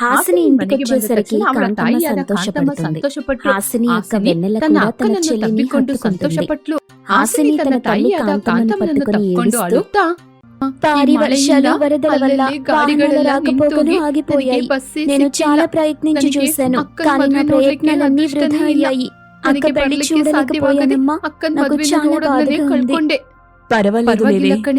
హాసిని ఇంటికి వచ్చేసరికి కాంతమ్మ సంతోషపడుతుంది. హాసిని యొక్క వెన్నెల కూడా తన చెల్లిని సంతోషపట్లు హాసిని తన తల్లి కాంతమ్మను పట్టుకుని ఏడుస్తూ భారీ వరదల వల్ల వాహనాలు రాకపోకలు ఆగిపోయాయి. నేను చాలా ప్రయత్నించి చూశాను. కానీ నా ప్రయత్నాలన్నీ వృధా అయ్యాయి. అక్క పెళ్ళి చూడలేకపోయానమ్మా. నాకు చాలా బాధగా ఉంది. పర్వాలేదు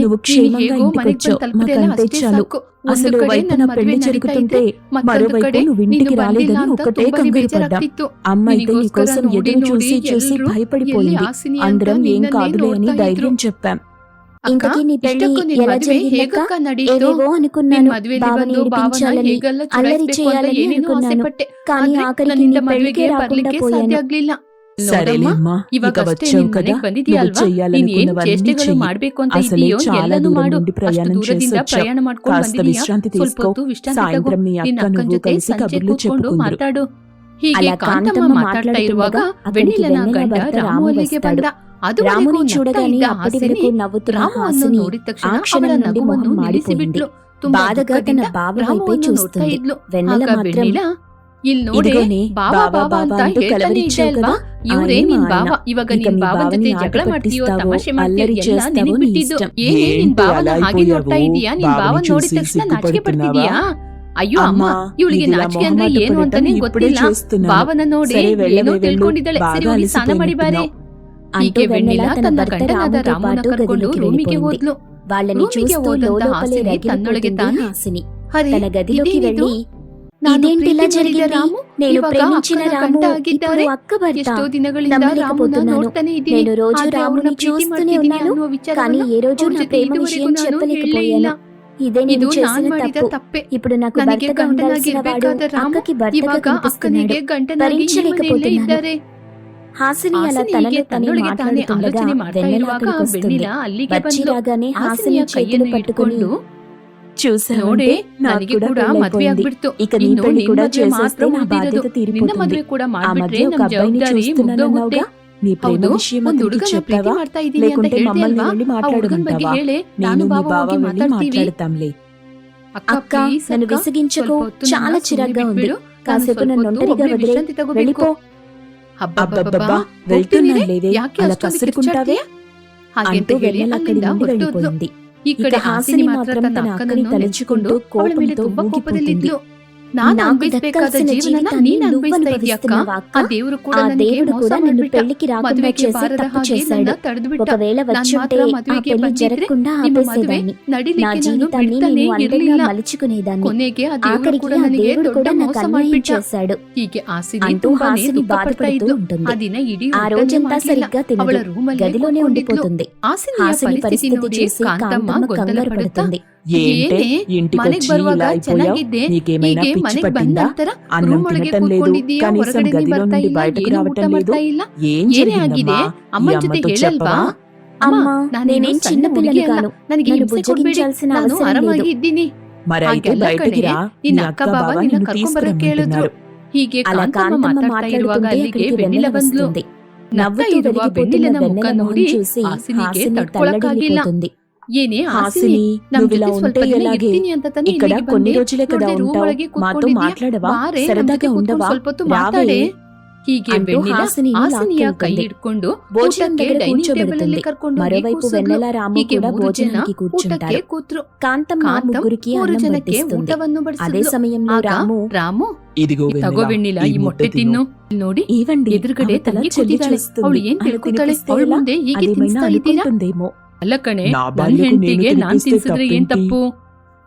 నువ్వు క్షేమంగా ఇంటికొచ్చావు. మాకంతే చాలు. అసలు వైపు నా పెళ్ళి జరుగుతుంటే మరోవైపు నువ్వు ఇంటికి రాలేదని ఒకటే కంగారు పడ్డా అమ్మ అయితే నీకోసం ఎదురు చూసి చూసి భయపడిపోయింది. అందరం ఏం కాదులే అని ధైర్యం చెప్పాం. ఇంతకీ నీ పెళ్ళి ఎలా జరిగిందక్క? ఏవేవో అనుకున్నాను. బావని ఏడిపించాలని అల్లరి చేయాలని అనుకున్నాను. కానీ ఆఖరికి నీ పెళ్ళికే రాకుండా పోయాను. ಸರಿಲಿಮ್ಮ ಇವಾಗ ಅಷ್ಟೇ ಮನೆಗೆ ಬಂದಿದೀಯಲ್ವಾ ನೀನ್ ಏನ್ ಚೇಷ್ಟೆಗಳು ಮಾಡ್ಬೇಕು ಅಂತ ಇದೆಯೋ ಎಲ್ಲಾನು ಮಾಡು ಅಷ್ಟು ದೂರದಿಂದ ಪ್ರಯಾಣ ಮಾಡ್ಕೊಂಡು ಬಂದಿದೀಯ ಸ್ವಲ್ಪ ಹೊತ್ತು ವಿಶ್ರಾಂತಿ ತಗೋ ನಿನ್ನ ಅಕ್ಕನ ಜೊತೆ ಸಂಜೆ ಕೂತ್ಕೊಂಡು ಮಾತಾಡು ಹೀಗೆ ಕಾಂತಮ್ಮ ಮಾತಾಡ್ತಾ ಇರುವಾಗ ವೆಣ್ಣಿಲನ ಗಂಡ ರಾಮು ಅಲ್ಲಿಗೆ ಬಂದ ಅದುವರೆಗೂ ನಗ್ತಾ ಇದ್ದ ಹಾಸಿನಿ ರಾಮು ಅನ್ನು ನೋಡಿದ ತಕ್ಷಣ ಅವಳ ನಗುವನ್ನು ನಿಲ್ಲಿಸಿಬಿಟ್ಲು ತುಂಬಾ ದುಃಖದಿಂದ ರಾಮು ಅನ್ನು ನೋಡ್ತಾ ಇದ್ಲು ಆಗ ವೆಣ್ಣಿಲ ಇಲ್ ನೋಡಿ ಬಾಬಾ ಬಾಬಾ ಅಂತ ಹೇಳ್ತಾನೆ ಇದೆ ಅಲ್ವಾ? ಇವರೇ ನಿನ್ ಬಾವ. ಇವಾಗ ನಿನ್ ಬಾವನ ಜೊತೆ ಜಗಳ ಮಾಡ್ತೀಯೋ ತಮಾಷೆ ಮಾಡ್ತೀಯೋ ಎಲ್ಲ ನಿನಗ್ ಬಿಟ್ಟಿದ್ದು. ಏನೇ ನಿನ್ ಬಾವನ ಹಾಗೆ ನೋಡ್ತಾ ಇದೀಯಾ ನಿನ್ ಬಾವನ್ ನೋಡಿದ ತಕ್ಷಣ ನಾಚಿಕೆ ಪಡ್ತಿದೀಯಾ ಅಯ್ಯೋ ಅಮ್ಮ ಇವಳಿಗೆ ನಾಚಿಕೆ ಅಂದ್ರೆ ಏನು ಅಂತಾನೆ ಗೊತ್ತಿಲ್ಲ. ಬಾಬನ ನೋಡಿ ಏನೋ ತಿಳ್ಕೊಂಡಿದ್ದಾಳೆ. ಸರಿ ಹೋಗಿ ಸ್ನಾನ ಮಾಡಿ ಬಾರೆ ಈಕೆ ವೆಣ್ಣಿಲ ತನ್ನ ಗಂಡನಾದ ರಾಮನ ಕರ್ಕೊಂಡು ರೂಮಿಗೆ ಹೋದ್ಲು. ರೂಮಿಗೆ ಹೋದಂತ ಹಾಸಿನಿ ತನ್ನೊಳಗೆ ತಾನೇ ಹಾಸಿನಿ. ಹರಿ ತನ್ನ ಗದಿಲೋಕೆ ಇದೇಂಟ್ ಇಲ್ಲ నేను ప్రేమించిన రాము చూస్తూనే ఏ రోజు నా ప్రేమ విషయం ఇప్పుడు నాకు భర్తగా ఉండాల్సిన వాడు చూసావంటే నాకు కూడా ఇక కూడా చేసేస్తే నా బాధ్యత తీరిపోతుంది. నీ ప్రేమ లేకుంటే మమ్మల్ని వెళ్ళి నేను మీ వెళ్ళి మాట్లాడతాంలే అక్క నన్ను విసిగించకు. చాలా చిరాగ్గా ఉంది. కాసేపు నన్ను ఒంటరిగా వదిలే వెళ్ళిపో. అబ్బబ్బబ్బా లేదే? అలా అంటూ అక్కడి నుండి వెళ్ళిపోయింది. ಈ ಕಡೆ ಹಾಸಿನಿ ಮಾತ್ರ ತನ್ನ ಅಕ್ಕನನ್ನು ನೆನೆಸಿಕೊಂಡು ಅವಳ ಮೇಲೆ ನಾನು ಅನ್ಬೈಸ್ಬೇಕಾದ ఆ దేవుడు కూడా దేవుడు కూడా పెళ్ళికి రాకుండా చేసి తప్పు చేశాడు. ఒకవేళ వచ్చుంటే ఆ పెళ్ళి జరగకుండా ఆపేసేదాన్ని. నా జీవితాన్ని నేను అందంగా మలుచుకునేదాన్ని. ఆఖరికి ఆ దేవుడు కూడా నాకు అన్యాయం చేశాడు. అంటూ హాసిని బాధపడుతూ ఉంటుంది. ఆ రోజంతా సరిగ్గా గదిలోనే ఉండిపోతుంది. హాసిని పరిస్థితి కాంతమ్మ కంగారు పడుతుంది. ఏంటే ಇಂಟಿಗೆ ಮನೆಗೆ ಬರುವಾಗ ಚೆನ್ನಾಗಿದ್ದೆ ಈಗೇమైనా ಮನೆಗೆ ಬಂದ ನಂತರ ರೂಮ್ ಒಳಗೆ ಕೂತ್ಕೊಂಡಿದ್ದೀಯಾ ಹೊರಗಡೆ ಬರ್ತಾ ಇಲ್ಲ ಏನು ಊಟ ಮಾಡ್ತಾ ಇಲ್ಲ ಏನೇ ಆಗಿದೆ ಅಮ್ಮನ ಜೊತೆ ಹೇಳಲ್ವಾ ಅಮ್ಮ ನಾನೇನೇನ್ ಚಿನ್ನ ಹುಡುಗಿ ಅಲ್ಲ ನನಗೆ ಹಿಂಸೆ ಕೊಡ್ಬೇಡಿ ನಾನು ಆರಾಮಾಗಿ ಇದ್ದೀನಿ ಮರೈತೆ ಬಯಟಕ್ಕೆ ನಿನ್ನ ಅಕ್ಕ ಬಾವ ನಿನ್ನ ಕರ್ಕೊಂಡ್ಬರಕ್ಕೆ ಹೇಳಿದ್ರು ಹೀಗೆ ಕಾಂತಮ್ಮ ಮಾತಾಡ್ತಾ ಇರುವಾಗ ಅಲ್ಲಿಗೆ ಬೆನ್ನಿಲ ಬಂದ್ಲು ನವ್ವುತ್ತಿರುವ ಬೆನ್ನಿಲನ ಮುಖ ನೋಡಿ ಆಸಿನಿಗೆ ತಡ್ಕೊಳಕ್ಕಾಗಿಲ್ಲ హాసిని నువ్విలా ఉంటే ఎలాగే ఇక్కడ కొన్ని రోజులೇ ಕದಾ ఉంటావు మాతో మాట్లాడవా ಸರದಾಗೆ ఉండవా రావే ಕೈ ಹಿಡ್ಕೊಂಡು ಭೋಜನಕ್ಕೆ ಡೈನಿಂಗ್ ಟೇಬಲ್ ಅಲ್ಲಿ ಕರ್ಕೊಂಡು మరోవైపు వెన్నెల రాము కూడా భోజనానికి కూర్చుంటారు కూతురు కాంతమ్మ ముగ్గురికి అన్నం ಜನಕ್ಕೆ అదే సమయంలో ಆಗ రాము ఇదిగో ತಗೋ వెన్నెల ಈ ಮೊಟ್ಟೆ ತಿನ್ನು. ಇಲ್ಲಿ ನೋಡಿ ఇవ్వండి ఎదురుగడే అవతల తల్లి చెల్లి కూతిదాಳೆ. చూస్తుంది. ಅವಳು ಏನ್ ಅలా ತಿనిಪಿಸ್ತಾ ತಿಳ್ಕೊತಾಳೆ ಅವಳ ಇಲ್ಲ? ಅಲ್ಲ ಕಣೆ ನನ್ ಹೆಂಡತಿಗೆ ನಾನ್ ತಿನ್ಸಿದ್ರೆ ಏನ್ ತಪ್ಪು?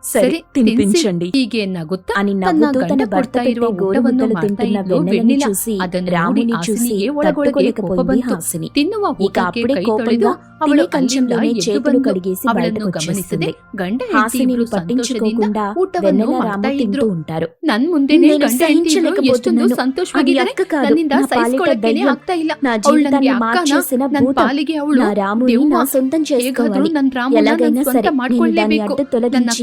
ಸರಿ ತಿನ್ಪಿಸಂಡಿ ಹೀಗೆ ನಗುತ್ತಾ అని నవ్వుతూ తన భర్త పెట్టే గోరుముద్దలు తింటున్న వెన్నెలని చూసి రాముడిని చూసి తట్టుకోలేకపోయింది హాసిని. ఇక అప్పుడే కోపంగా తినే కంచంలోనే చేతులు కడిగేసి బయటకు వచ్చేస్తుంది. హాసినిని పట్టించుకోకుండా వెన్నెల రాము తింటూ ఉంటారు. నన్ ముందే నేను సహించలేకపోతున్నాను. అది అక్క కాదు నా పాలిట దయ్యం. నా జీవితాన్ని మార్చేసిన భూతం. నా రాముడిని నా సొంతం చేసుకోవాలి. ఎలాగైనా సరే నేను దాన్ని అడ్డు తొలగించి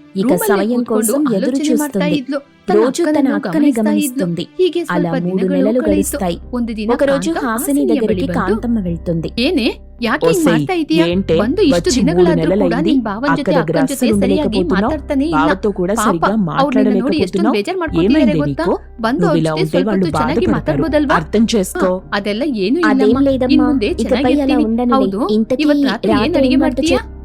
ಇಕ ಸಮಯಂ కోసం ఎదురు చూస్తుంది రోజు తన ಅಕ್ಕನೆ ಗಮನಿಸುತ್ತದೆ ಅಲ್ಲ ಮೂರು నెలలు గడుస్తాయి ఒకరోజు ಹಾಸನಿ దగ్గరికి ಕಾಂತಮ್ಮ వెళ్తుంది ಏನೇ ಯಾಕೆ ಹಿಂಗ್ ಮಾಡ್ತಾ ಇದೀಯಾ ಬಂದು ಇಷ್ಟು ದಿನಗಳಾದ್ರೂ ಕೂಡ ನಿನ್ ಭಾವನ್ ಜೊತೆ ಅಕ್ಕನ ಜೊತೆ ಸರಿಯಾಗಿ ಮಾತಾಡ್ತಾನೆ ಇಲ್ಲ ಪಾಪ ಅವ್ರು ನಿನ್ನ ನೋಡಿ ಎಷ್ಟೊಂದು ಬೇಜಾರ್ ಮಾಡ್ಕೊಂಡಿದ್ದಾರೆ ಗೊತ್ತಾ ಬಂದು ಅವ್ರ ಜೊತೆ ಸ್ವಲ್ಪ ಹೊತ್ತು ಚೆನ್ನಾಗಿ ಮಾತಾಡ್ಬೋದಲ್ವಾ ಅದೆಲ್ಲ ಏನು ಇಲ್ಲಮ್ಮ ಇನ್ ಮುಂದೆ ಚೆನ್ನಾಗಿರ್ತೀನಿ ಹೌದು ಇವತ್ ರಾತ್ರಿ ಏನ್ ಅಡಿಗೆ ಮಾಡ್ತೀಯಾ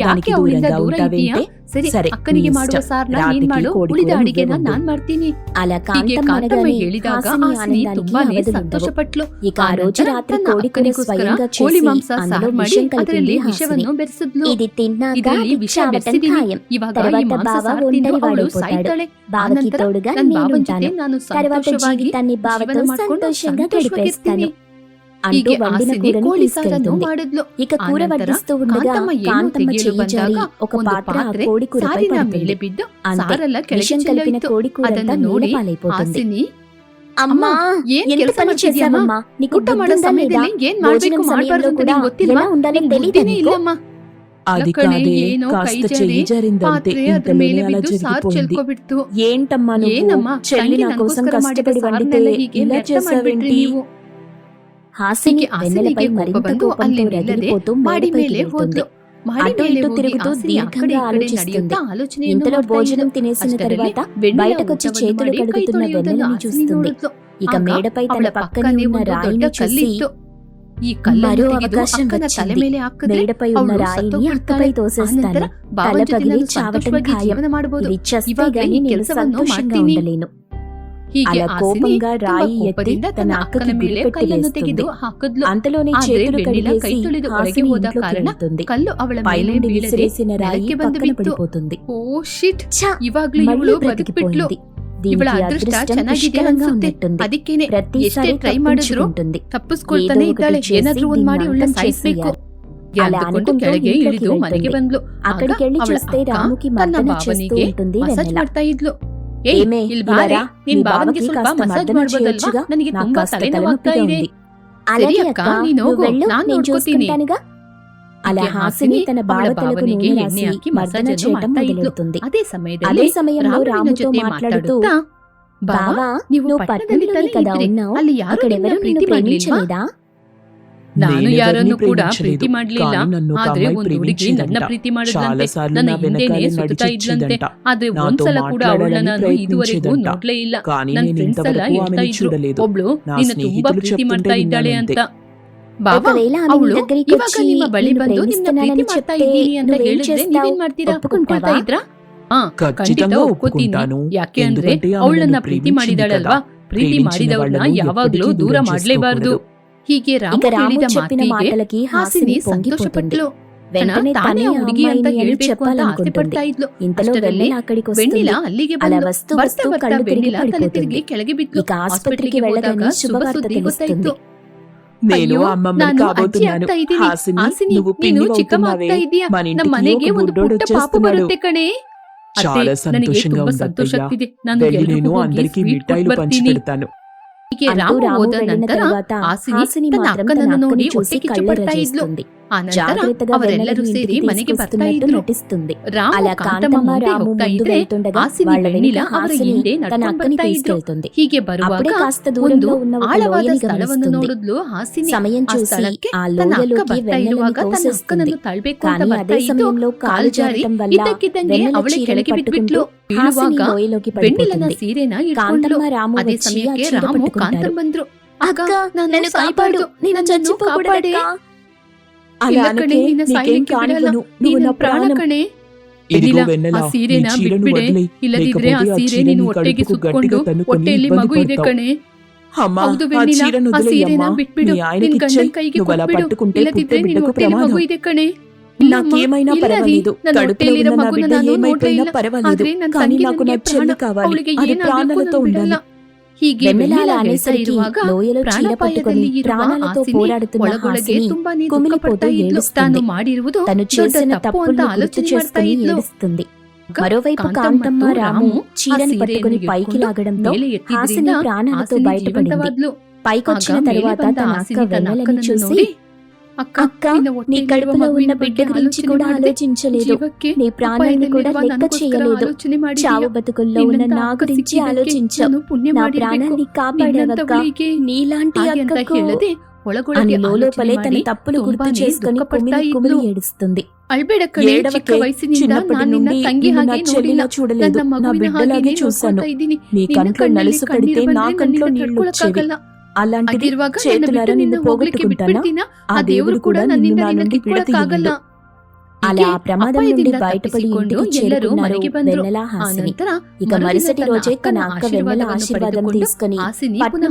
ಯಾಕೆ ಅಕ್ಕನಿಗೆ ಮಾಡ್ತೀನಿ ಹೇಳಿದಾಗ ತುಂಬಾನೇ ಸಂತೋಷ ಇದರಲ್ಲಿ ಸಾಯ್ತಾಳೆ తోడుగా తర్వాత జీవితాన్ని ಮಾಡ್ಕೊಂಡು సంతోషంగా గడిపేస్తాను అంటూ వండిన కూరను తీసుకెళ్తుంది. ఇక కూర వడ్డిస్తూ ఉండగా కాంతమ్మ చెయ్యి జారి ఒక పాత్ర ఆ కోడి కూర పడుతుంది. అంతే. విషం కలిపిన కోడి కూరంతా నూనె పాలైపోతుంది. ಅಮ್ಮ ಏನ್ ಕೆಲಸ ಮಾಡ್ತಿದ್ಯಾಮ್ಮ నీకు ಊಟ ಮಾಡೋ ಸಮಯದಲ್ಲಿ ಏನ್ ಮಾಡ್ಬೇಕು? ಮಾಡಬಾರ್ದು ಅಂತ ನಿಂಗೆ ಗೊತ್ತಿಲ್ವಾ? ನನಗೆ ತಿಳಿದೇನೆ ಇಲ್ಲಮ್ಮ. అది కాదే కాస్త చెయ్యి జారిందంతే. ఇంత మేనే అలా జరిగిపోయింది ఏంటమ్మా నువ్వు? చెల్లి నా కోసం కష్టపడి వండితే ఇలా చేసావేంటి? ಹಾಸಿನಿ ಬೆನ್ನೆಲಪೈ ಮರಿಂತ ಕೋಪಂతో రగిలిపోతూ మేడపైకి వెళ్తుంది. అటు ఇటు తిరుగుతూ దీర్ఘంగా ఆలోచిస్తుంది. ఇంతలో భోజనం తినేసిన తర్వాత బయటకొచ్చి చేతులు కడుగుతున్న చూస్తుంది. ఇక మేడపై తన పక్కనే ఉన్న రాయిని చూసి మరో అవకాశం వచ్చింది. మేడపై ఉన్న రాయిని అక్కపై తోసేస్తాను. తల పగిలి చావటం ఖాయం. నేను సంతోషంగా ఉండలేను. ಹೀಗೆ ಕೋಪಂಗ ರಾಯಿ ಎತ್ತಿ ತನ್ನ ಅಕ್ಕನ ಮೇಲೆ ಕೈಯನ್ನು ತೆಗೆದು ಹಾಕಿದ್ಲು ಅಂತಲೋನೆ చేతులు కడిగేసి హాసిని ఇంట్లోకి వెళ్తుంది పైనుండి విసిరేసిన రాయి పక్కన పడిపోతుంది ఓ షిట్ ఇవాగ్ಲೂ ಇವಳು ಬದುಕಿಬಿಟ್ಲು ಇವಳ ಅದೃಷ್ಟ ಚೆನ್ನಾಗಿದೆ ಅನ್ಸುತ್ತೆ ಅದಕ್ಕೇನೆ ಎಷ್ಟೇ ಟ್ರೈ ಮಾಡಿದ್ರು ತಪ್ಪಿಸ್ಕೊಳ್ತಾನೆ ಇದ್ದಾಳೆ ಏನಾದ್ರೂ ಒಂದ್ ಮಾಡಿ ಅವಳ ಸಾಯಿಸ್ಬೇಕು అలా అనుకుంటూ ఇంట్లోకి వెళ్తుంది అక్కడికెళ్ళి చూస్తే రాముకి మద్దన చేస్తూ ఉంటుంది వెన్నెల ಏಮೆ ಇಲ್ಲಿ ಬಾರೆ ನಿನ್ ಭಾವನಿಗೆ ಮಸಾಜ್ ಮಾಡ್ಬೋದಲ್ವಾ? ಅಕ್ಕ ನೀನ್ ಹೋಗು ನಾನು ನೋಡ್ಕೋತೀನಿ. అలా హాసిని తన భావతలకు నూనె రాసి మర్దన చేయటం మొదలెడుతుంది అదే అదే సమయంలో రాముతో మాట్లాడుతూ బావా నువ్వు పట్టణంలోనే కదా ఉన్నావు. అక్కడెవరూ నిన్ను ప్రేమించలేదా? ನಾನು ಯಾರನ್ನು ಕೂಡ ಪ್ರೀತಿ ಮಾಡಲಿಲ್ಲ. ಆದ್ರೆ ಒಂದು ಹುಡುಗಿ ನನ್ನ ಪ್ರೀತಿ ಮಾಡಿದ್ಲಂತೆ ನನ್ನ ಹಿಂದೆನೆ ಸುತ್ತಾ ಇದ್ಲಂತೆ. ಆದ್ರೆ ಒಂದ್ಸಲ ಕೂಡ ಅವಳನ್ನ ನಾನು ಇದುವರೆಗೂ ನೋಡ್ಲೇ ಇಲ್ಲ. ನನ್ನ ಫ್ರೆಂಡ್ಸ್ ಎಲ್ಲ ಹೇಳ್ತಾ ಇದ್ರು. ಒಬ್ಳು ನಿನ್ನ ತುಂಬಾ ಪ್ರೀತಿ ಮಾಡ್ತಾ ಇದ್ದಾಳೆ ಅಂತ. ಬಾಬಾ ಅವಳು ಇವಾಗ ನಿಮ್ಮ ಬಳಿ ಬಂದು ನಿನ್ನ ಪ್ರೀತಿ ಮಾಡ್ತಾ ಇದ್ದೀನಿ ಅಂತ ಹೇಳಿದ್ರೆ ನೀವೇನ್ ಮಾಡ್ತೀರಾ? ಒಪ್ಕೊಂಡ್ಕೊಳ್ತಾ ಇದ್ರಾ? ಹಾ ಖಂಡಿತ ಒಪ್ಕೋತೀನಿ. ಯಾಕೆ ಅಂದ್ರೆ ಅವಳನ್ನ ಪ್ರೀತಿ ಮಾಡಿದಾಳಲ್ವಾ? ಪ್ರೀತಿ ಮಾಡಿದವಳನ್ನ ಯಾವಾಗ್ಲೂ ದೂರ ಮಾಡ್ಲೇಬಾರ್ದು. ಹೀಗೆ ರಾಮ ಹೇಳಿದ ಮಾತಿಗೆ ಹಾಸಿನಿ ಸಂತೋಷಪಟ್ಲು. వెంటనే తానే ఉడిగి అంత ఏడ్చేపు అంత ఆశపడతా ఇద్లు ఇంతలో వెన్నెల అక్కడికి వస్తుంది అలా వస్తూ వస్తూ కళ్ళు తిరిగి ఇక ఆసుపత్రికి వెళ్ళగానే శుభవార్త తెలుస్తుంది నేను ಅಮ್ಮಮ್ಮನ కాబోతున్నాను ಹಾಸಿನಿ నువ్వు పిన్ని ಚಿಕ್ಕಮ್ಮತ್ತ ಇದೀಯ? ನಮ್ಮ ಮನೆಗೆ ಒಂದು ಪುಟ್ಟ ಬರುತ್ತೆ ಕಣೆ. చాలా సంతోషంగా ఉంది నేను అందరికీ మిఠాయిలు పంచి పెడతాను రాము ఓదనంತರ ఆసిని తన అక్కనను ನೋಡಿ ಒಟ್ಟಿಗೆ ಚಪ್ಪಡ್ತಾ ಇದ್ಲು ఆ ನಂತರ ಅವರೆಲ್ಲರೂ ಸೇರಿ ಮನೆಗೆ ಬರ್ತಾ ಇದ್ರು ನಟಿಸುತ್ತಿದೆ ಅಲ್ಲ ಕಾಂತಮ್ಮ ರಾಮು వెళ్తుండగా వాళ్ళ వెనుక హాసిని తన అక్కని తీసుకెళ్తుంది. ಹೀಗೆ ಬರುವಾಗ అప్పుడే కాస్త దూరంలో ఉన్న ఒక లోయని ಸ್ಥಳವನ್ನು గమనిస్తుంది. ನೋಡಿದ್ಲು ಹಾಸಿನಿ సమయం ఆ చూసి స్థలಕ್ಕೆ ఆ లోయలోకి వెన్నెలను ఇರುವಾಗ కానీ అదే సమయంలో కాలు జారటం వల్ల వెన్నెల ಅವಳೆ చీరను ಕೆಳಗೆ పట్టుకుంటూ ಬಿಟ್ಬಿಟ್ಲು హాసిని లోయలోకి పడిపోతుంది. ಸೀರೆನ ಇಟ್ಕೊಂಡು కాంతమ్మ రాము వచ్చి ఆ సమಯಕ್ಕೆ ಚೀర రాము ಪట్టుకుంటారు కాంతం ಬಂದ್ರು ಆಗ ನಾನು ಕಾಪಾಡು, అలా అనకే నీకేం కానివ్వను నువ్వు నా ಪ್ರಾಣಕ್ಕಣೆ ಇದಿಲ್ಲ ಆ ಸೀರೆನ ಬಿಟ್ಬಿಡೆ ಇಲ್ಲದಿದ್ರೆ ಆ ಸೀರೆ ನೀನು ಹೊಟ್ಟೆಗೆ ಸುತ್ಕೊಂಡು ಹೊಟ್ಟೆಯಲ್ಲಿ ಮಗು ಇದೆ ಕಣೆ అమ్మ, ಹೌದು ಆ ವೆನ್ನಿಲಾ చీరను ಆ వదిలేయ్ ಸೀರೆನ ಅಮ್ಮ. ಬಿಟ್ಬಿಡು నీ ನಿನ್ ఆయనకిచ్చే, ಗಂಡನ್ ಕೈಗೆ నువ్వు అలా ಕೊಟ್ಬಿಡು పట్టుకుంటే ಇಲ್ಲದಿದ್ರೆ పుట్టే ನಿನ್ బిడ్డకు ಹೊಟ್ಟೆಯಲ್ಲಿ ప్రమాదం మగు ಇದೆ ಕಣೆ నాకేమైనా ಇಲ್ಲ ರೀ, పర్వాలేదు ನನ್ನ కడుపులో ಹೊಟ್ಟೆಯಲ್ಲಿರೋ ఉన్న నా మಗುನ బిడ్డ ನಾನು ನೋಡ್ತಾ ఏమైపోయినా ಇಲ್ಲ పర్వాలేదు ಆದ್ರೆ ನನ್ನ కానీ ತಂಗಿ నాకు నా ನನಗೆ చెల్లి ಪ್ರಾಣ- కావాలి ಅವಳಿಗೆ అది ಏನಾಗ್ಬೇಕು ಪ್ರಾಣాలతో ನಾನು ಬಿಡಲ್ಲ ఉండాలి ಹೀಗೆ తను చేసిన తప్పుల్ని గుర్తు చేసుకుని మరోవైపు కాంతమ్మ రాము చీరని పట్టుకుని పైకి లాగడంతో హాసిని ప్రాణాలతో బయటపడింది పైకొచ్చిన తరువాత తన అక్క వెన్నెలని చూసి అక్క నీ కడుపులో ఉన్న బిడ్డ గురించి కూడా ఆలోచించలేదు. నీ ప్రాణాన్ని కూడా లెక్క చేయలేదు. చావు బతుకుల్లో ఉన్న నా గురించి ఆలోచించావు. నా ప్రాణాన్ని కాపాడావక్క. నీలాంటి అక్కకు అని లోపలే తన తప్పులు గుర్తు చేసుకుని కుమిలి కుమిలి ఏడుస్తుంది. చూడలేదు. నా బిడ్డలాగే చూశాను. నీ కంట్లో నలుసు పడితే నా కంట్లో నీళ్ళు వచ్చేవి. అలాంటిది చేతులారా నిన్ను పోగొట్టుకుంటానా? ఆ దేవుడు కూడా నిన్ను నా నుండి విడతీయడు అలా ఆ ప్రమాదం నుండి బయటపడి ఇంటికి చేరుకున్నారు వెన్నెల హాసిని. ఇక మరుసటి రోజే తన అక్క వెన్నెల ఆశీర్వాదం తీసుకుని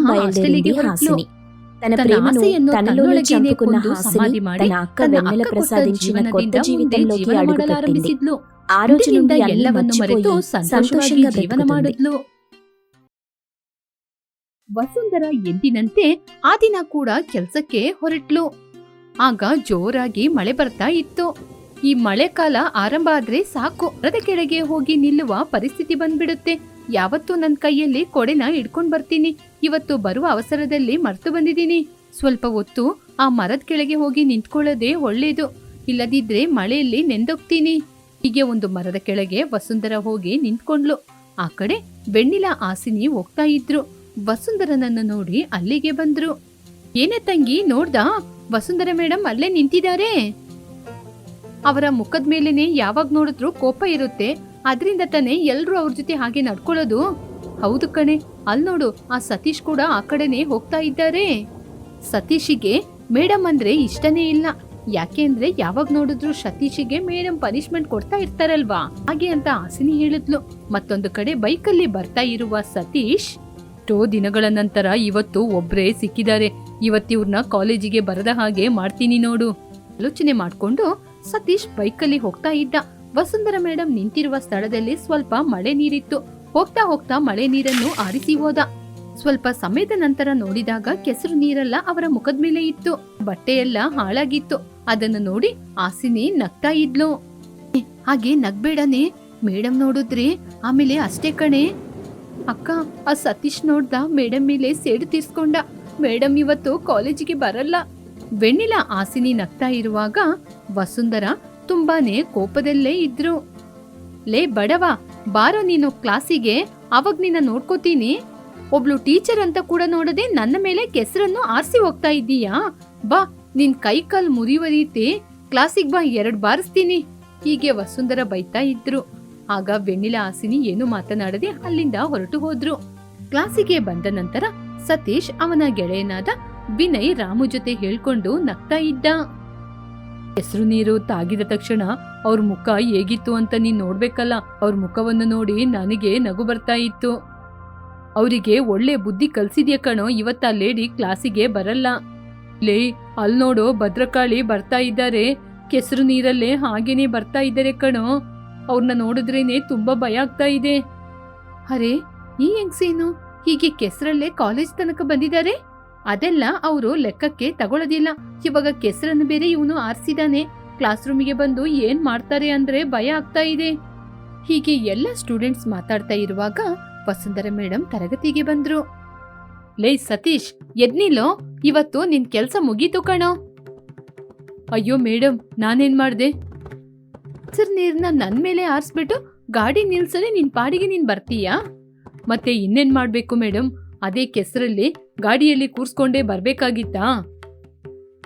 బయలుదేరింది హాసిని. తన ప్రేమను చంపుకున్న హాసిని తన అక్క వెన్నెల ప్రసాదించిన కొత్త జీవితంలోకి అడుగుపెట్టింది ఆ రోజు నుండి సంతోషంగా బ్రతుకుతుంది. ವಸುಂಧರ ಎಂದಿನಂತೆ ಆ ದಿನ ಕೂಡ ಕೆಲ್ಸಕ್ಕೆ ಹೊರಟ್ಲು. ಆಗ ಜೋರಾಗಿ ಮಳೆ ಬರ್ತಾ ಇತ್ತು. ಈ ಮಳೆಕಾಲ ಆರಂಭ ಆದ್ರೆ ಸಾಕು. ಮರದ ಕೆಳಗೆ ಹೋಗಿ ನಿಲ್ಲುವ ಪರಿಸ್ಥಿತಿ ಬಂದ್ಬಿಡುತ್ತೆ. ಯಾವತ್ತೂ ನನ್ನ ಕೈಯಲ್ಲಿ ಕೊಡೆನ ಇಡ್ಕೊಂಡು ಬರ್ತೀನಿ. ಇವತ್ತು ಬರುವ ಅವಸರದಲ್ಲಿ ಮರ್ತು ಬಂದಿದ್ದೀನಿ. ಸ್ವಲ್ಪ ಹೊತ್ತು ಆ ಮರದ ಕೆಳಗೆ ಹೋಗಿ ನಿಂತ್ಕೊಳ್ಳೋದೇ ಒಳ್ಳೇದು. ಇಲ್ಲದಿದ್ರೆ ಮಳೆಯಲ್ಲಿ ನೆಂದೋಗ್ತೀನಿ. ಹೀಗೆ ಒಂದು ಮರದ ಕೆಳಗೆ ವಸುಂಧರ ಹೋಗಿ ನಿಂತ್ಕೊಂಡ್ಲು. ಆ ಕಡೆ ಬೆಣ್ಣಿಲ ಆಸಿನಿ ಹೋಗ್ತಾ ಇದ್ರು. ವಸುಂಧರನನ್ನು ನೋಡಿ ಅಲ್ಲಿಗೆ ಬಂದ್ರು. ಏನೇ ತಂಗಿ, ನೋಡ್ದ? ವಸುಂಧರ ಮೇಡಮ್ ಅಲ್ಲೇ ನಿಂತಿದ್ದಾರೆ. ಅವರ ಮುಖದ ಮೇಲೇನೆ ಯಾವಾಗ ನೋಡಿದ್ರು ಕೋಪ ಇರುತ್ತೆ. ಅದರಿಂದ ತಾನೇ ಎಲ್ರು ಅವ್ರ ಜೊತೆ ಹಾಗೆ ನಡ್ಕೊಳ್ಳೋದು. ಹೌದು ಕಣೆ, ಅಲ್ ನೋಡು, ಆ ಸತೀಶ್ ಕೂಡ ಆ ಕಡೆನೆ ಹೋಗ್ತಾ ಇದ್ದಾರೆ. ಸತೀಶಿಗೆ ಮೇಡಮ್ ಅಂದ್ರೆ ಇಷ್ಟನೇ ಇಲ್ಲ. ಯಾಕೆ ಅಂದ್ರೆ ಯಾವಾಗ ನೋಡಿದ್ರು ಸತೀಶಿಗೆ ಮೇಡಮ್ ಪನಿಷ್ಮೆಂಟ್ ಕೊಡ್ತಾ ಇರ್ತಾರಲ್ವಾ? ಹಾಗೆ ಅಂತ ಆಸಿನಿ ಹೇಳಿದ್ಲು. ಮತ್ತೊಂದು ಕಡೆ ಬೈಕಲ್ಲಿ ಬರ್ತಾ ಇರುವ ಸತೀಶ್ ಎಷ್ಟೋ ದಿನಗಳ ನಂತರ ಇವತ್ತು ಒಬ್ರೇ ಸಿಕ್ಕಿದ್ದಾರೆ. ಇವತ್ತಿವ್ರನ್ನ ಕಾಲೇಜಿಗೆ ಬರದ ಹಾಗೆ ಮಾಡ್ತೀನಿ ನೋಡು. ಆಲೋಚನೆ ಮಾಡ್ಕೊಂಡು ಸತೀಶ್ ಬೈಕಲ್ಲಿ ಹೋಗ್ತಾ ಇದ್ದ. ವಸುಂಧರ ಮೇಡಮ್ ನಿಂತಿರುವ ಸ್ಥಳದಲ್ಲಿ ಸ್ವಲ್ಪ ಮಳೆ ನೀರಿತ್ತು. ಹೋಗ್ತಾ ಹೋಗ್ತಾ ಮಳೆ ನೀರನ್ನು ಆರಿಸಿ ಹೋದ. ಸ್ವಲ್ಪ ಸಮಯದ ನಂತರ ನೋಡಿದಾಗ ಕೆಸರು ನೀರೆಲ್ಲ ಅವರ ಮುಖದ ಮೇಲೆ ಇತ್ತು. ಬಟ್ಟೆಯೆಲ್ಲ ಹಾಳಾಗಿತ್ತು. ಅದನ್ನು ನೋಡಿ ಆಸಿನಿ ನಗ್ತಾ ಇದ್ಲು. ಹಾಗೆ ನಗ್ಬೇಡನೆ. ಮೇಡಮ್ ನೋಡಿದ್ರಿ ಆಮೇಲೆ ಅಷ್ಟೇ ಕಣೆ. ಅಕ್ಕ, ಆ ಸತೀಶ್ ನೋಡ್ದ ಮೇಡಮ್ ಮೇಲೆ ಸೇಡು ತೀರ್ಸ್ಕೊಂಡ. ಮೇಡಮ್ ಇವತ್ತು ಕಾಲೇಜಿಗೆ ಬರಲ್ಲ. ವೆಣ್ಣಿಲ ಆಸಿನಿ ನಗ್ತಾ ಇರುವಾಗ ವಸುಂಧರ ತುಂಬಾನೇ ಕೋಪದಲ್ಲೇ ಇದ್ರು. ಲೇ ಬಡವ, ಬಾರೋ ನೀನು ಕ್ಲಾಸಿಗೆ, ಅವಾಗ ನಿನ್ನ ನೋಡ್ಕೋತೀನಿ. ಒಬ್ಳು ಟೀಚರ್ ಅಂತ ಕೂಡ ನೋಡದೆ ನನ್ನ ಮೇಲೆ ಕೆಸರನ್ನು ಆರಿಸಿ ಹೋಗ್ತಾ ಇದ್ದೀಯಾ? ಬಾ, ನಿನ್ ಕೈ ಕಾಲ್ ಮುರಿಯುವ ರೀತಿ ಕ್ಲಾಸಿಗೆ ಬಾ, ಎರಡು ಬಾರಿಸ್ತೀನಿ. ಹೀಗೆ ವಸುಂಧರ ಬೈತಾ ಇದ್ರು. ಆಗ ವೆಣ್ಣಿಲ ಆಸಿನಿ ಏನು ಮಾತನಾಡದೆ ಅಲ್ಲಿಂದ ಹೊರಟು ಹೋದ್ರು. ಕ್ಲಾಸಿಗೆ ಬಂದ ನಂತರ ಸತೀಶ್ ಅವನ ಗೆಳೆಯನಾದ ವಿನಯ್ ರಾಮು ಜೊತೆ ಹೇಳ್ಕೊಂಡು ನಗ್ತಾ ಇದ್ದ. ಹೆಸರು ನೀರು ತಾಗಿದ ತಕ್ಷಣ ಅವ್ರ ಮುಖ ಹೇಗಿತ್ತು ಅಂತ ನೀನ್ ನೋಡ್ಬೇಕಲ್ಲ, ಅವ್ರ ಮುಖವನ್ನು ನೋಡಿ ನನಗೆ ನಗು ಬರ್ತಾ ಇತ್ತು. ಅವರಿಗೆ ಒಳ್ಳೆ ಬುದ್ಧಿ ಕಲ್ಸಿದ್ಯ ಕಣೋ, ಇವತ್ತ ಲೇಡಿ ಕ್ಲಾಸಿಗೆ ಬರಲ್ಲ. ಲೇ ಅಲ್ ನೋಡು ಭದ್ರಕಾಳಿ ಬರ್ತಾ ಇದ್ದಾರೆ. ಕೆಸರು ನೀರಲ್ಲೇ ಹಾಗೇನೆ ಬರ್ತಾ ಇದ್ದಾರೆ ಕಣೋ. ಅವ್ರನ್ನ ನೋಡಿದ್ರೇನೆ ತುಂಬಾ ಭಯ ಆಗ್ತಾ ಇದೆ. ಅರೆ, ಈ ಹೆಂಗ್ಸೇನು? ಹೀಗೆ ಕೆಸರಲ್ಲೇ ಕಾಲೇಜ್ ತನಕ ಬಂದಿದ್ದಾರೆ ಅದೆಲ್ಲ ಅವರು ಲೆಕ್ಕಕ್ಕೆ ತಗೊಳ್ಳೋದಿಲ್ಲ ಇವಾಗ ಕೆಸರನ್ನು ಬೇರೆ ಇವನು ಆರಿಸಿದಾನೆ. ಕ್ಲಾಸ್ ರೂಮಿಗೆ ಬಂದು ಏನ್ ಮಾಡ್ತಾರೆ ಅಂದ್ರೆ ಭಯ ಆಗ್ತಾ ಇದೆ. ಹೀಗೆ ಎಲ್ಲ ಸ್ಟೂಡೆಂಟ್ಸ್ ಮಾತಾಡ್ತಾ ಇರುವಾಗ ವಸುಂಧರ ಮೇಡಮ್ ತರಗತಿಗೆ ಬಂದ್ರು. ಲೇ ಸತೀಶ್ ಎದ್ನಿಲ್ಲೋ ಇವತ್ತು ನಿನ್ ಕೆಲ್ಸ ಮುಗೀತು ಕಣೋ. ಅಯ್ಯೋ ಮೇಡಮ್ ನಾನೇನ್ ಮಾಡ್ದೆ? ಸರ್ ನೀರನ್ನ ನನ್ನ ಮೇಲೆ ಆರಿಸ್ಬಿಟ್ಟು ಗಾಡಿ ನಿಲ್ಸದೆ ನಿನ್ ಪಾಡಿಗೆ ನೀನ್ ಬರ್ತೀಯಾ? ಮತ್ತೆ ಇನ್ನೇನ್ ಮಾಡ್ಬೇಕು ಮೇಡಮ್ ಅದೇ ಕೆಸರಲ್ಲಿ ಗಾಡಿಯಲ್ಲಿ ಕೂರ್ಸ್ಕೊಂಡೇ ಬರ್ಬೇಕಾಗಿತ್ತಾ?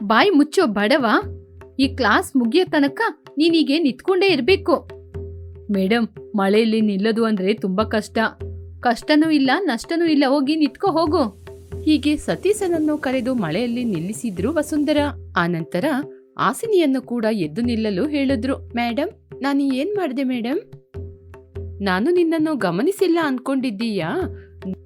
ಬಾಯಿ ಮುಚ್ಚೋ ಬಡವ, ಈ ಕ್ಲಾಸ್ ಮುಗಿಯೋ ತನಕ ನೀನೀಗೆ ನಿತ್ಕೊಂಡೇ ಇರ್ಬೇಕು. ಮೇಡಮ್ ಮಳೆಯಲ್ಲಿ ನಿಲ್ಲದು ಅಂದ್ರೆ ತುಂಬಾ ಕಷ್ಟ. ಕಷ್ಟನೂ ಇಲ್ಲ, ನಷ್ಟನೂ ಇಲ್ಲ, ಹೋಗಿ ನಿತ್ಕೋ, ಹೋಗು. ಹೀಗೆ ಸತೀಸನನ್ನು ಕರೆದು ಮಳೆಯಲ್ಲಿ ನಿಲ್ಲಿಸಿದ್ರು ವಸುಂಧರ. ಆನಂತರ ಆಸಿನಿಯನ್ನು ಕೂಡ ಎದ್ದು ನಿಲ್ಲಲು ಹೇಳಿದ್ರು. ಮೇಡಮ್ ನಾನು ಏನ್ ಮಾಡಿದೆ ಮೇಡಮ್ ನಾನು ನಿನ್ನನ್ನು ಗಮನಿಸಿಲ್ಲ ಅನ್ಕೊಂಡಿದ್ದೀಯಾ?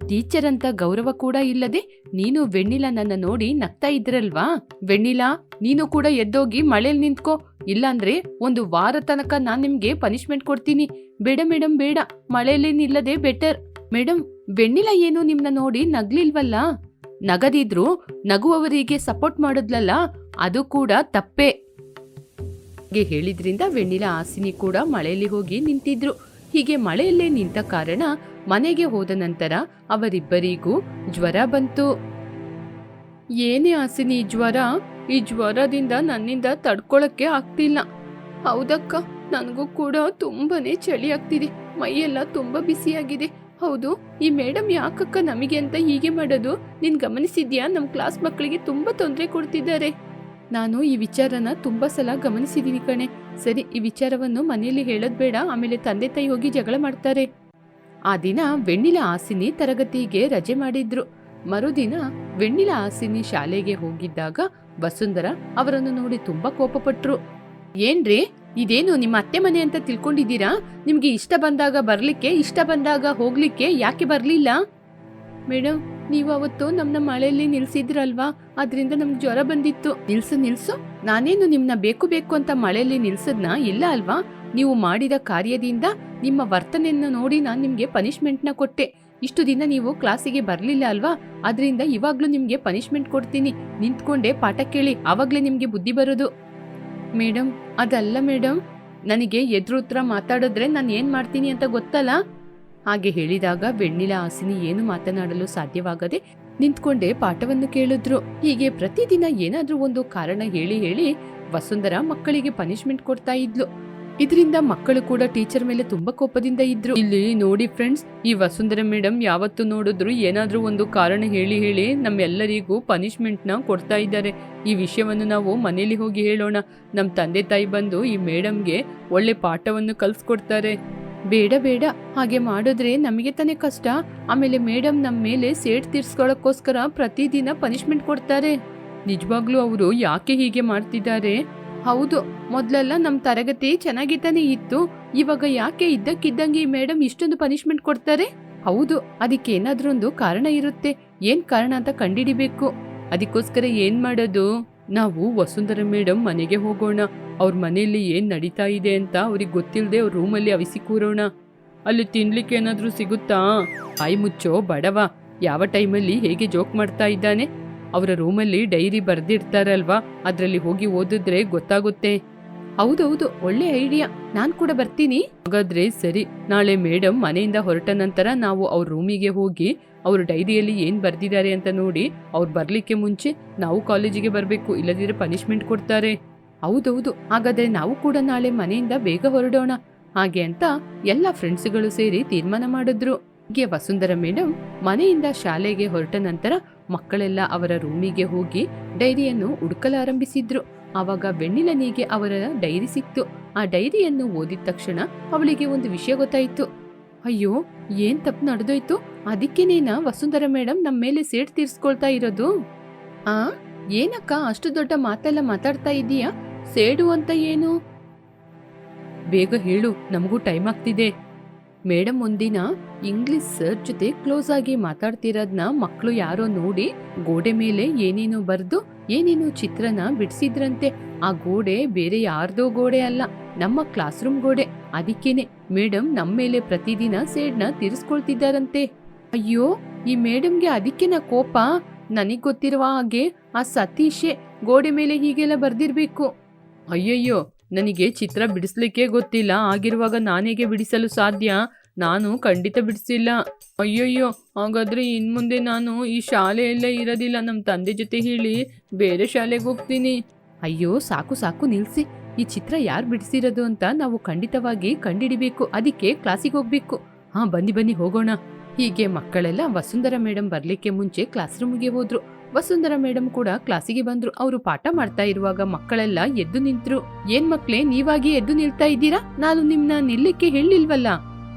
ಟೀಚರ್ ಅಂತ ಗೌರವ ಕೂಡ ಇಲ್ಲದೆ ನೀನು ವೆಣ್ಣಿಲ ನನ್ನ ನೋಡಿ ನಗ್ತಾ ಇದ್ರಲ್ವಾ? ವೆಣ್ಣಿಲ, ನೀನು ಕೂಡ ಎದ್ದೋಗಿ ಮಳೇಲಿ ನಿಂತ್ಕೋ. ಇಲ್ಲಾಂದ್ರೆ ಒಂದು ವಾರ ತನಕ ನಾನ್ ನಿಮ್ಗೆ ಪನಿಷ್ಮೆಂಟ್ ಕೊಡ್ತೀನಿ. ಬೇಡ ಮೇಡಮ್ ಬೇಡ. ಮಳೆಯಲ್ಲಿ ನಿಲ್ಲದೆ ಬೆಟರ್. ಮೇಡಮ್ ವೆಣ್ಣಿಲ ಏನು ನಿಮ್ನ ನೋಡಿ ನಗ್ಲಿಲ್ವಲ್ಲ? ನಗದಿದ್ರು ನಗುವವರಿಗೆ ಸಪೋರ್ಟ್ ಮಾಡಿದ್ಲಲ್ಲ? ಅದು ಕೂಡ ತಪ್ಪೇ ಹೀಗೆ ಹೇಳಿದ್ರಿಂದ ವೆಣ್ಣಿಲ ಆಸಿನಿ ಕೂಡ ಮಳೆಯಲ್ಲಿ ಹೋಗಿ ನಿಂತಿದ್ರು. ಹೀಗೆ ಮಳೆಯಲ್ಲೇ ನಿಂತ ಕಾರಣ ಮನೆಗೆ ಹೋದ ನಂತರ ಅವರಿಬ್ಬರಿಗೂ ಜ್ವರ ಬಂತು. ಏನೇ ಆಸಿನಿ ಜ್ವರ? ಈ ಜ್ವರದಿಂದ ನನ್ನಿಂದ ತಡ್ಕೊಳಕ್ಕೆ ಆಗ್ತಿಲ್ಲ. ಹೌದಕ್ಕ, ನನಗೂ ಕೂಡ ತುಂಬಾನೇ ಚಳಿ ಆಗ್ತಿದೆ. ಮೈಯೆಲ್ಲ ತುಂಬಾ ಬಿಸಿಯಾಗಿದೆ. ಹೌದು, ಈ ಮೇಡಮ್ ಯಾಕಕ್ಕ ನಮಗೆ ಅಂತ ಹೀಗೆ ಮಾಡೋದು? ನೀನ್ ಗಮನಿಸಿದ್ಯಾ? ನಮ್ಮ ಕ್ಲಾಸ್ ಮಕ್ಕಳಿಗೆ ತುಂಬಾ ತೊಂದರೆ ಕೊಡ್ತಿದ್ದಾರೆ. ನಾನು ಈ ವಿಚಾರನ ತುಂಬಾ ಸಲ ಗಮನಿಸಿದೀನಿ ಕಣೆ. ಸರಿ, ಈ ವಿಚಾರವನ್ನು ಮನೆಯಲ್ಲಿ ಹೇಳೋದು ಬೇಡ. ಆಮೇಲೆ ತಂದೆ ತಾಯಿ ಹೋಗಿ ಜಗಳ ಮಾಡ್ತಾರೆ. ಆ ದಿನ ವೆಣ್ಣಿಲ ಆಸಿನಿ ತರಗತಿಗೆ ರಜೆ ಮಾಡಿದ್ರು. ಮರುದಿನ ವೆಣ್ಣಿಲ ಆಸಿನಿ ಶಾಲೆಗೆ ಹೋಗಿದ್ದಾಗ ವಸುಂಧರ ಅವರನ್ನು ನೋಡಿ ತುಂಬಾ ಕೋಪಪಟ್ರು. ಏನ್ರಿ? ಇದೇನು ನಿಮ್ಮ ಅತ್ತೆ ಮನೆ ಅಂತ ತಿಳ್ಕೊಂಡಿದ್ದೀರಾ? ನಿಮ್ಗೆ ಇಷ್ಟ ಬಂದಾಗ ಬರ್ಲಿಕ್ಕೆ, ಇಷ್ಟ ಬಂದಾಗ ಹೋಗ್ಲಿಕ್ಕೆ ಯಾಕೆ ಬರ್ಲಿಲ್ಲ? ಮೇಡಮ್ ನೀವು ಅವತ್ತು ನಮ್ನ ಮಳೆಯಲ್ಲಿ ನಿಲ್ಸಿದ್ರಲ್ವಾ? ಅದ್ರಿಂದ ನಮ್ಗೆ ಜ್ವರ ಬಂದಿತ್ತು. ನಿಲ್ಸು ನಿಲ್ಸು. ನಾನೇನು ನಿಮ್ನ ಬೇಕು ಬೇಕು ಅಂತ ಮಳೆಯಲ್ಲಿ ನಿಲ್ಸದ್ನ ಇಲ್ಲ ಅಲ್ವಾ? ನೀವು ಮಾಡಿದ ಕಾರ್ಯದಿಂದ ನಿಮ್ಮ ವರ್ತನೆಯನ್ನು ನೋಡಿ ನಾನು ನಿಮ್ಗೆ ಪನಿಷ್ಮೆಂಟ್ನ ಕೊಟ್ಟೆ. ಇಷ್ಟು ದಿನ ನೀವು ಕ್ಲಾಸಿಗೆ ಬರಲಿಲ್ಲ ಅಲ್ವಾ? ಅದರಿಂದ ಇವಾಗ್ಲೂ ನಿಮ್ಗೆ ಪನಿಷ್ಮೆಂಟ್ ಕೊಡ್ತೀನಿ. ನಿಂತ್ಕೊಂಡೆ ಪಾಠ ಕೇಳಿ, ಆವಾಗಲೇ ನಿಮ್ಗೆ ಬುದ್ಧಿ ಬರೋದು. ಮೇಡಮ್ ಅದಲ್ಲ ಮೇಡಮ್ ನನಗೆ ಎದುರುತ್ರ ಮಾತಾಡಿದ್ರೆ ನಾನು ಏನು ಮಾಡ್ತೀನಿ ಅಂತ ಗೊತ್ತಲ್ಲ? ಹಾಗೆ ಹೇಳಿದಾಗ ಬೆಣ್ಣಿಲ ಹಾಸಿನಿ ಏನು ಮಾತನಾಡಲು ಸಾಧ್ಯವಾಗದೆ ನಿಂತ್ಕೊಂಡೇ ಪಾಠವನ್ನು ಕೇಳಿದ್ರು. ಹೀಗೆ ಪ್ರತಿದಿನ ಏನಾದ್ರೂ ಒಂದು ಕಾರಣ ಹೇಳಿ ಹೇಳಿ ವಸುಂಧರ ಮಕ್ಕಳಿಗೆ ಪನಿಷ್ಮೆಂಟ್ ಕೊಡ್ತಾ ಇದ್ಲು. ಇದರಿಂದ ಮಕ್ಕಳು ಕೂಡ ಟೀಚರ್ ಮೇಲೆ ತುಂಬಾ ಕೋಪದಿಂದ ಇದ್ರು. ಇಲ್ಲಿ ನೋಡಿ ಫ್ರೆಂಡ್ಸ್ ಈ ವಸುಂಧರ ಮೇಡಮ್ ಯಾವತ್ತು ನೋಡಿದ್ರು ಏನಾದ್ರೂ ಒಂದು ಕಾರಣ ಹೇಳಿ ಹೇಳಿ ನಮ್ಮೆಲ್ಲರಿಗೂ ಪನಿಷ್ಮೆಂಟ್ನ ಕೊಡ್ತಾ ಇದ್ದಾರೆ. ಈ ವಿಷಯವನ್ನು ನಾವು ಮನೇಲಿ ಹೋಗಿ ಹೇಳೋಣ. ನಮ್ಮ ತಂದೆ ತಾಯಿ ಬಂದು ಈ ಮೇಡಮ್ಗೆ ಒಳ್ಳೆ ಪಾಠವನ್ನು ಕಲ್ಸ್ಕೊಡ್ತಾರೆ. ಬೇಡ ಬೇಡ, ಹಾಗೆ ಮಾಡಿದ್ರೆ ನಮಗೆ ತಾನೇ ಕಷ್ಟ. ಆಮೇಲೆ ಮೇಡಮ್ ನಮ್ಮ ಮೇಲೆ ಸೇಟ್ ತೀರ್ಸ್ಕೊಳಕ್ಕೋಸ್ಕರ ಪ್ರತಿದಿನ ಪನಿಷ್ಮೆಂಟ್ ಕೊಡ್ತಾರೆ. ನಿಜವಾಗ್ಲೂ ಅವರು ಯಾಕೆ ಹೀಗೆ ಮಾಡ್ತಿದ್ದಾರೆ? ಹೌದು, ಮೊದಲೆಲ್ಲ ನಮ್ಮ ತರಗತಿ ಚೆನ್ನಾಗಿದ್ದಾನೆ ಇತ್ತು. ಇವಾಗ ಯಾಕೆ ಇದ್ದಕ್ಕಿದ್ದಂಗೆ ಮೇಡಮ್ ಇಷ್ಟೊಂದು ಪನಿಷ್ಮೆಂಟ್ ಕೊಡ್ತಾರೆ? ಹೌದು ಅದಕ್ಕೆ ಏನಾದ್ರೊಂದು ಕಾರಣ ಇರುತ್ತೆ. ಏನ್ ಕಾರಣ ಅಂತ ಕಂಡಿಡಿಬೇಕು ಅದಕ್ಕೋಸ್ಕರ ಏನ್ ಮಾಡೋದು? ನಾವು ವಸುಂಧರ ಮೇಡಮ್ ಮನೆಗೆ ಹೋಗೋಣ. ಅವ್ರ ಮನೆಯಲ್ಲಿ ಏನು ನಡೀತಾ ಇದೆ ಅಂತ ಅವ್ರಿಗೆ ಗೊತ್ತಿಲ್ಲದೆ ಅವ್ರ ರೂಮಲ್ಲಿ ಅವಿಸಿ ಕೂರೋಣ. ಅಲ್ಲಿ ತಿನ್ಲಿಕ್ಕೆ ಏನಾದರೂ ಸಿಗುತ್ತಾ? ಬಾಯಿ ಮುಚ್ಚೋ, ಬಡವ. ಯಾವ ಟೈಮಲ್ಲಿ ಹೇಗೆ ಜೋಕ್ ಮಾಡ್ತಾ ಇದ್ದಾನೆ? ಅವರ ರೂಮಲ್ಲಿ ಡೈರಿ ಬರೆದಿರ್ತಾರಲ್ವಾ ಅದರಲ್ಲಿ ಹೋಗಿ ಓದಿದ್ರೆ ಗೊತ್ತಾಗುತ್ತೆ. ಹೌದೌದು, ಒಳ್ಳೆ ಐಡಿಯಾ. ನಾನು ಕೂಡ ಬರ್ತೀನಿ. ಹಾಗಾದ್ರೆ ಸರಿ, ನಾಳೆ ಮೇಡಮ್ ಮನೆಯಿಂದ ಹೊರಟ ನಂತರ ನಾವು ಅವ್ರ ರೂಮಿಗೆ ಹೋಗಿ ಅವ್ರ ಡೈರಿಯಲ್ಲಿ ಏನು ಬರ್ದಿದ್ದಾರೆ ಅಂತ ನೋಡಿ ಅವ್ರು ಬರಲಿಕ್ಕೆ ಮುಂಚೆ ನಾವು ಕಾಲೇಜಿಗೆ ಬರಬೇಕು, ಇಲ್ಲದಿದ್ರೆ ಪನಿಷ್ಮೆಂಟ್ ಕೊಡ್ತಾರೆ. ಹೌದೌದು, ಹಾಗಾದ್ರೆ ನಾವು ಕೂಡ ನಾಳೆ ಮನೆಯಿಂದ ಬೇಗ ಹೊರಡೋಣ. ಹಾಗೆ ಅಂತ ಎಲ್ಲ ಫ್ರೆಂಡ್ಸ್ಗಳು ಸೇರಿ ತೀರ್ಮಾನ ಮಾಡಿದ್ರು. ಹೀಗೆ ವಸುಂಧರ ಮೇಡಮ್ ಮನೆಯಿಂದ ಶಾಲೆಗೆ ಹೊರಟ ನಂತರ ಮಕ್ಕಳೆಲ್ಲ ಅವರ ರೂಮಿಗೆ ಹೋಗಿ ಡೈರಿಯನ್ನು ಹುಡುಕಲಾರಂಭಿಸಿದ್ರು. ಆವಾಗ ಬೆಣ್ಣಿಲನಿಗೆ ಅವರ ಡೈರಿ ಸಿಕ್ತು. ಆ ಡೈರಿಯನ್ನು ಓದಿದ ತಕ್ಷಣ ಅವಳಿಗೆ ಒಂದು ವಿಷಯ ಗೊತ್ತಾಯಿತು. ಅಯ್ಯೋ, ಏನ್ ತಪ್ಪು ನಡೆದೋಯ್ತು? ಅದಕ್ಕೇನೇನ ವಸುಂಧರ ಮೇಡಮ್ ನಮ್ಮ ಮೇಲೆ ಸೇಡ್ ತೀರ್ಸ್ಕೊಳ್ತಾ ಇರೋದು? ಆ, ಏನಕ್ಕ ಅಷ್ಟು ದೊಡ್ಡ ಮಾತೆಲ್ಲ ಮಾತಾಡ್ತಾ ಇದೀಯಾ? ಸೇಡು ಅಂತ ಏನು? ಬೇಗ ಹೇಳು, ನಮಗೂ ಟೈಮ್ ಆಗ್ತಿದೆ. ಮೇಡಮ್ ಒಂದಿನ ಇಂಗ್ಲಿಷ್ ಸರ್ ಜೊತೆ ಕ್ಲೋಸ್ ಆಗಿ ಮಾತಾಡ್ತಿರೋದ್ನ ಮಕ್ಕಳು ಯಾರೋ ನೋಡಿ ಗೋಡೆ ಮೇಲೆ ಏನೇನೋ ಬರ್ದು, ಏನೇನೋ ಚಿತ್ರನ ಬಿಡಿಸಿದ್ರಂತೆ. ಆ ಗೋಡೆ ಬೇರೆ ಯಾರ್ದೋ ಗೋಡೆ ಅಲ್ಲ, ನಮ್ಮ ಕ್ಲಾಸ್ ರೂಮ್ ಗೋಡೆ. ಅದಕ್ಕೇನೆ ಮೇಡಮ್ ನಮ್ಮ ಮೇಲೆ ಪ್ರತಿದಿನ ಸೇಡ್ನ ತೀರಿಸ್ಕೊಳ್ತಿದ್ದಾರಂತೆ. ಅಯ್ಯೋ, ಈ ಮೇಡಮ್ಗೆ ಅದಕ್ಕೆನ ಕೋಪ? ನನಗ್ ಗೊತ್ತಿರುವ ಹಾಗೆ ಆ ಸತೀಶೆ ಗೋಡೆ ಮೇಲೆ ಹೀಗೆಲ್ಲ ಬರ್ದಿರ್ಬೇಕು. ಅಯ್ಯಯ್ಯೋ, ನನಗೆ ಚಿತ್ರ ಬಿಡಿಸ್ಲಿಕ್ಕೆ ಗೊತ್ತಿಲ್ಲ. ಆಗಿರುವಾಗ ನಾನೇಗೆ ಬಿಡಿಸಲು ಸಾಧ್ಯ? ನಾನು ಖಂಡಿತ ಬಿಡಿಸಿಲ್ಲ. ಅಯ್ಯಯ್ಯೋ, ಹಾಗಾದ್ರೆ ಇನ್ಮುಂದೆ ನಾನು ಈ ಶಾಲೆಯಲ್ಲೇ ಇರೋದಿಲ್ಲ. ನಮ್ಮ ತಂದೆ ಜೊತೆ ಹೇಳಿ ಬೇರೆ ಶಾಲೆಗೆ ಹೋಗ್ತೀನಿ. ಅಯ್ಯೋ, ಸಾಕು ಸಾಕು, ನಿಲ್ಸಿ. ಈ ಚಿತ್ರ ಯಾರು ಬಿಡಿಸಿರೋದು ಅಂತ ನಾವು ಖಂಡಿತವಾಗಿ ಕಂಡಿಡಿಬೇಕು. ಅದಕ್ಕೆ ಕ್ಲಾಸಿಗೆ ಹೋಗ್ಬೇಕು. ಹಾ, ಬನ್ನಿ ಬನ್ನಿ, ಹೋಗೋಣ. ಹೀಗೆ ಮಕ್ಕಳೆಲ್ಲ ವಸುಂಧರ ಮೇಡಮ್ ಬರ್ಲಿಕ್ಕೆ ಮುಂಚೆ ಕ್ಲಾಸ್ ರೂಮ್ಗೆ ಹೋದ್ರು. ವಸುಂಧರ ಮೇಡಮ್ ಕೂಡ ಕ್ಲಾಸಿಗೆ ಬಂದ್ರು. ಅವರು ಪಾಠ ಮಾಡ್ತಾ ಇರುವಾಗ ಮಕ್ಕಳೆಲ್ಲ ಎದ್ದು ನಿಂತ್ರು. ಏನ್ ಮಕ್ಳೇ ನೀವಾಗಿ ಎದ್ದು ನಿಲ್ತಾ ಇದ್ದೀರಾ? ನಾನು ನಿಮ್ನ ನಿಲ್ಲಿಕ್ಕೆ ಹೇಳಿಲ್ವಲ್ಲ.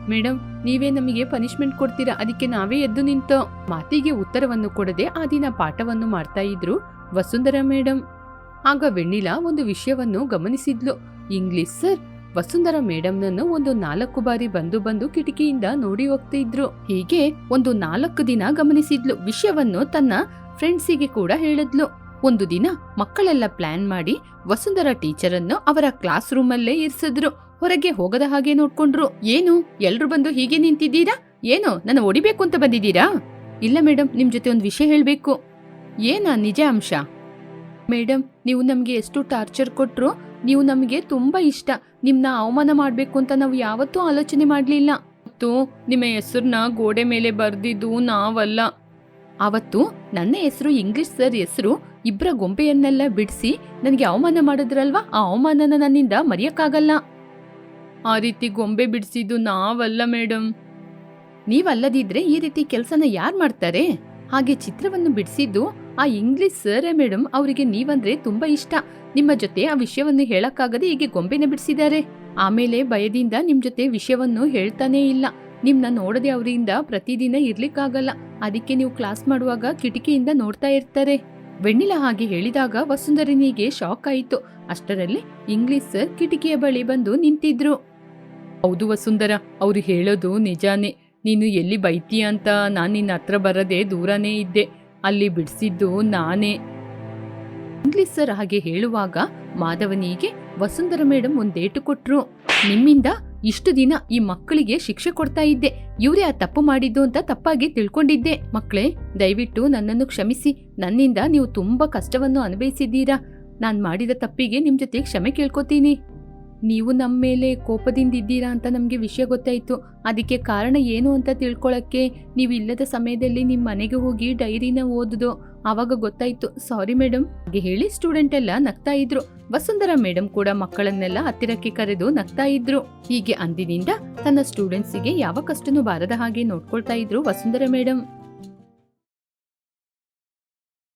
ಮೇಡಮ್ ನೀವೇ ನಮಗೆ ಪನಿಷ್ಮೆಂಟ್ ಕೊಡ್ತೀರಾ? ಅದಕ್ಕೆ ನಾವೇ ಎದ್ದು ನಿಂತೋ. ಮಾತಿಗೆ ಉತ್ತರವನ್ನು ಕೊಡದೆ ಆ ದಿನ ಪಾಠವನ್ನು ಮಾಡ್ತಾ ಇದ್ರು ವಸುಂಧರ ಮೇಡಮ್ ಆಗ ವೆಣ್ಣಿಲಾ ಒಂದು ವಿಷಯವನ್ನು ಗಮನಿಸಿದ್ಲು. English sir. ವಸುಂಧರ ಮೇಡಮ್ನನ್ನು ಒಂದು ನಾಲ್ಕು ಬಾರಿ ಬಂದು ಬಂದು ಕಿಟಕಿಯಿಂದ ನೋಡಿ ಹೋಗ್ತಿದ್ರು. ಹೀಗೆ ಒಂದು ನಾಲ್ಕು ದಿನ ಗಮನಿಸಿದ್ಲು. ವಿಷಯವನ್ನು ತನ್ನ ಫ್ರೆಂಡ್ಸಿಗೆ ಕೂಡ ಹೇಳಿದ್ಲು. ಒಂದು ದಿನ ಮಕ್ಕಳೆಲ್ಲ ಪ್ಲಾನ್ ಮಾಡಿ ವಸುಂಧರ ಟೀಚರ್ ಅನ್ನು ಅವರ ಕ್ಲಾಸ್ ರೂಮಲ್ಲೇ ಇರಿಸಿದ್ರು. ಹೊರಗೆ ಹೋಗದ ಹಾಗೆ ನೋಡ್ಕೊಂಡ್ರು. ಏನು, ಎಲ್ರು ಬಂದು ಹೀಗೆ ನಿಂತಿದ್ದೀರಾ? ಏನು, ನನ್ನ ಒಡಿಬೇಕು ಅಂತ ಬಂದಿದ್ದೀರಾ? ಇಲ್ಲ ಮೇಡಮ್ ನಿಮ್ ಜೊತೆ ಒಂದು ವಿಷಯ ಹೇಳಬೇಕು. ಏನಾ ನಿಜ ಅಂಶ? ಮೇಡಮ್ ನೀವು ನಮಗೆ ಎಷ್ಟು ಟಾರ್ಚರ್ ಕೊಟ್ರು, ನೀವು ನಮಗೆ ತುಂಬಾ ಇಷ್ಟ. ನಿಮ್ನ ಅವಮಾನ ಮಾಡಬೇಕು ಅಂತ ನಾವು ಯಾವತ್ತೂ ಆಲೋಚನೆ ಮಾಡಲಿಲ್ಲ. ಮತ್ತು ನಿಮ್ಮ ಹೆಸರನ್ನ ಗೋಡೆ ಮೇಲೆ ಬರೆದಿದ್ದು ನಾವಲ್ಲ. ಅವತ್ತು ನನ್ನ ಹೆಸರು ಇಂಗ್ಲಿಷ್ ಸರ್ ಹೆಸರು ಇಬ್ಬರ ಗೊಂಬೆಯನ್ನೆಲ್ಲ ಬಿಡಿಸಿ ನನಗೆ ಅವಮಾನ ಮಾಡಿದ್ರಲ್ವಾ? ಆ ಅವಮಾನನ ನನ್ನಿಂದ ಮರೆಯಕ್ಕಾಗಲ್ಲ. ಆ ರೀತಿ ಗೊಂಬೆ ಬಿಡಿಸಿದ್ದು ನಾವಲ್ಲ ಮೇಡಮ್ ನೀವಲ್ಲದಿದ್ರೆ ಈ ರೀತಿ ಕೆಲಸನ ಯಾರು ಮಾಡ್ತಾರೆ? ಹಾಗೆ ಚಿತ್ರವನ್ನು ಬಿಡಿಸಿದ್ದು ಆ ಇಂಗ್ಲಿಷ್ ಸರ್ ಮೇಡಮ್ ಅವರಿಗೆ ನೀವಂದ್ರೆ ತುಂಬಾ ಇಷ್ಟ. ನಿಮ್ಮ ಜೊತೆ ಆ ವಿಷಯವನ್ನು ಹೇಳಕ್ಕಾಗದೆ ಹೀಗೆ ಗೊಂಬೆನ ಬಿಡಿಸಿದ್ದಾರೆ. ಆಮೇಲೆ ಭಯದಿಂದ ನಿಮ್ ಜೊತೆ ವಿಷಯವನ್ನು ಹೇಳ್ತಾನೇ ಇಲ್ಲ. ನಿಮ್ನ ನೋಡದೆ ಅವರಿಂದ ಪ್ರತಿದಿನ ಇರ್ಲಿಕ್ಕಾಗಲ್ಲ. ಅದಕ್ಕೆ ನೀವು ಕ್ಲಾಸ್ ಮಾಡುವಾಗ ಕಿಟಕಿಯಿಂದ ನೋಡ್ತಾ ಇರ್ತಾರೆ. ವೆಣ್ಣಿಲ ಹಾಗೆ ಹೇಳಿದಾಗ ವಸುಂಧರನಿಗೆ ಶಾಕ್ ಆಯಿತು. ಅಷ್ಟರಲ್ಲಿ ಇಂಗ್ಲಿಷ್ ಸರ್ ಕಿಟಕಿಯ ಬಳಿ ಬಂದು ನಿಂತಿದ್ರು. ಹೌದು ವಸುಂಧರ, ಅವರು ಹೇಳೋದು ನಿಜಾನೇ. ನೀನು ಎಲ್ಲಿ ಬೈತೀಯ ಅಂತ ನಾನು ನಿನ್ನ ಹತ್ರ ಬರದೆ ದೂರನೇ ಇದ್ದೆ. ಅಲ್ಲಿ ಬಿಡಿಸಿದ್ದು ನಾನೇ. ಇಂಗ್ಲಿಷ್ ಸರ್ ಹಾಗೆ ಹೇಳುವಾಗ ಮಾಧವನಿಗೆ ವಸುಂಧರ ಮೇಡಮ್ ಒಂದೇಟು ಕೊಟ್ರು. ನಿಮ್ಮಿಂದ ಇಷ್ಟು ದಿನ ಈ ಮಕ್ಕಳಿಗೆ ಶಿಕ್ಷೆ ಕೊಡ್ತಾ ಇದ್ದೆ. ಇವರೇ ಆ ತಪ್ಪು ಮಾಡಿದ್ದು ಅಂತ ತಪ್ಪಾಗಿ ತಿಳ್ಕೊಂಡಿದ್ದೆ. ಮಕ್ಕಳೇ, ದಯವಿಟ್ಟು ನನ್ನನ್ನು ಕ್ಷಮಿಸಿ. ನನ್ನಿಂದ ನೀವು ತುಂಬಾ ಕಷ್ಟವನ್ನು ಅನುಭವಿಸಿದ್ದೀರಾ. ನಾನ್ ಮಾಡಿದ ತಪ್ಪಿಗೆ ನಿಮ್ ಜೊತೆ ಕ್ಷಮೆ ಕೇಳ್ಕೊತೀನಿ. ನೀವು ನಮ್ಮ ಮೇಲೆ ಕೋಪದಿಂದ ಇದ್ದೀರಾ ಅಂತ ನಮಗೆ ವಿಷಯ ಗೊತ್ತಾಯಿತು. ಅದಕ್ಕೆ ಕಾರಣ ಏನು ಅಂತ ತಿಳ್ಕೊಳಕ್ಕೆ ನೀವು ಇಲ್ಲದ ಸಮಯದಲ್ಲಿ ನಿಮ್ಮ ಮನೆಗೆ ಹೋಗಿ ಡೈರಿನ ಓದುದು. ಆವಾಗ ಗೊತ್ತಾಯ್ತು, ಸಾರಿ ಮೇಡಮ್ ಹೇಳಿ ಸ್ಟೂಡೆಂಟ್ ಎಲ್ಲ ನಗ್ತಾ ಇದ್ರು. ವಸುಂಧರಾ ಮೇಡಮ್ ಕೂಡ ಮಕ್ಕಳನ್ನೆಲ್ಲ ಹತ್ತಿರಕ್ಕೆ ಕರೆದು ನಗ್ತಾ ಇದ್ರು. ಹೀಗೆ ಅಂದಿನಿಂದ ತನ್ನ ಸ್ಟೂಡೆಂಟ್ಸಿಗೆ ಯಾವ ಕಷ್ಟನೂ ಬಾರದ ಹಾಗೆ ನೋಡ್ಕೊಳ್ತಾ ಇದ್ರು ವಸುಂಧರಾ ಮೇಡಮ್